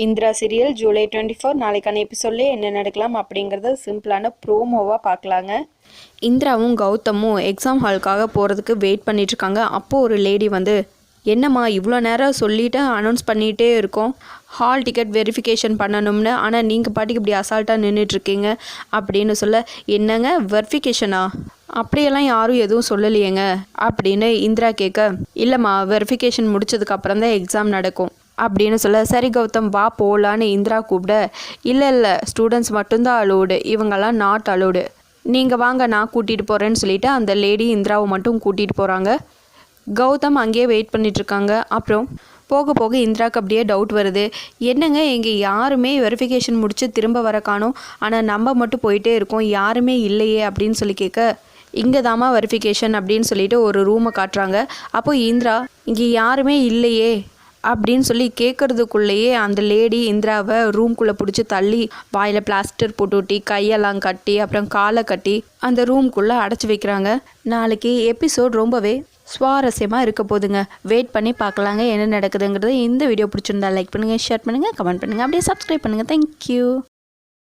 Indira serial July twenty four நாளைக்கான எபிசோட்லேயே என்ன நடக்கலாம் அப்படிங்கிறத சிம்பிளான ப்ரோமோவாக பார்க்கலாங்க இந்திராவும் கௌதமும் எக்ஸாம் ஹாலுக்காக போகிறதுக்கு வெயிட் பண்ணிட்டுருக்காங்க. அப்போது ஒரு லேடி வந்து என்னம்மா இவ்வளோ நேரம் சொல்லிவிட்டு அனௌன்ஸ் பண்ணிகிட்டே இருக்கோம். ஹால் டிக்கெட் வெரிஃபிகேஷன் பண்ணணும்னு. ஆனால் நீங்கள் பாட்டுக்கு இப்படி அசால்ட்டாக நின்றுட்டுருக்கீங்க அப்படின்னு சொல்ல என்னங்க வெரிஃபிகேஷனா அப்படியெல்லாம் யாரும் எதுவும் சொல்லலையேங்க. அப்படின்னு இந்திரா கேட்க இல்லைம்மா வெரிஃபிகேஷன் முடிச்சதுக்கப்புறம் தான் எக்ஸாம் நடக்கும். அப்படின்னு சொல்ல சரி கௌதம் வா போகலான்னு இந்திரா கூப்பிட இல்லை இல்லை ஸ்டூடெண்ட்ஸ் மட்டும்தான் அலோடு இவங்கெல்லாம் நாட் அலோடு நீங்கள் வாங்க நான் கூட்டிகிட்டு போகிறேன்னு சொல்லிவிட்டு அந்த லேடி இந்திராவை மட்டும் கூட்டிகிட்டு போகிறாங்க கௌதம் அங்கேயே வெயிட் பண்ணிகிட்ருக்காங்க அப்புறம் போக போக இந்திராக்கு அப்படியே டவுட் வருது. என்னங்க இங்கே யாருமே வெரிஃபிகேஷன் முடித்து திரும்ப வர காணோம். ஆனால் நம்ம மட்டும் போயிட்டே இருக்கோம். யாருமே இல்லையே அப்படின்னு சொல்லி கேட்க இங்கே தாமா வெரிஃபிகேஷன் அப்படின்னு சொல்லிட்டு ஒரு ரூமை காட்டுறாங்க. அப்போ இந்திரா இங்கே யாருமே இல்லையே அப்படின்னு சொல்லி கேட்குறதுக்குள்ளேயே அந்த லேடி இந்திராவை ரூம்குள்ளே பிடிச்சி தள்ளி வாயில் பிளாஸ்டர் போட்டு ஒட்டி கையெல்லாம் கட்டி அப்புறம் காலை கட்டி அந்த ரூம்குள்ளே அடைச்சி வைக்கிறாங்க. நாளைக்கு எபிசோட் ரொம்பவே சுவாரஸ்யமாக இருக்க போதுங்க வெயிட் பண்ணி பார்க்கலாங்க என்ன நடக்குதுங்கிறது இந்த வீடியோ பிடிச்சிருந்தா லைக் பண்ணுங்கள் ஷேர் பண்ணுங்கள் கமெண்ட் பண்ணுங்கள் அப்படியே சப்ஸ்கிரைப் பண்ணுங்கள் தேங்க்யூ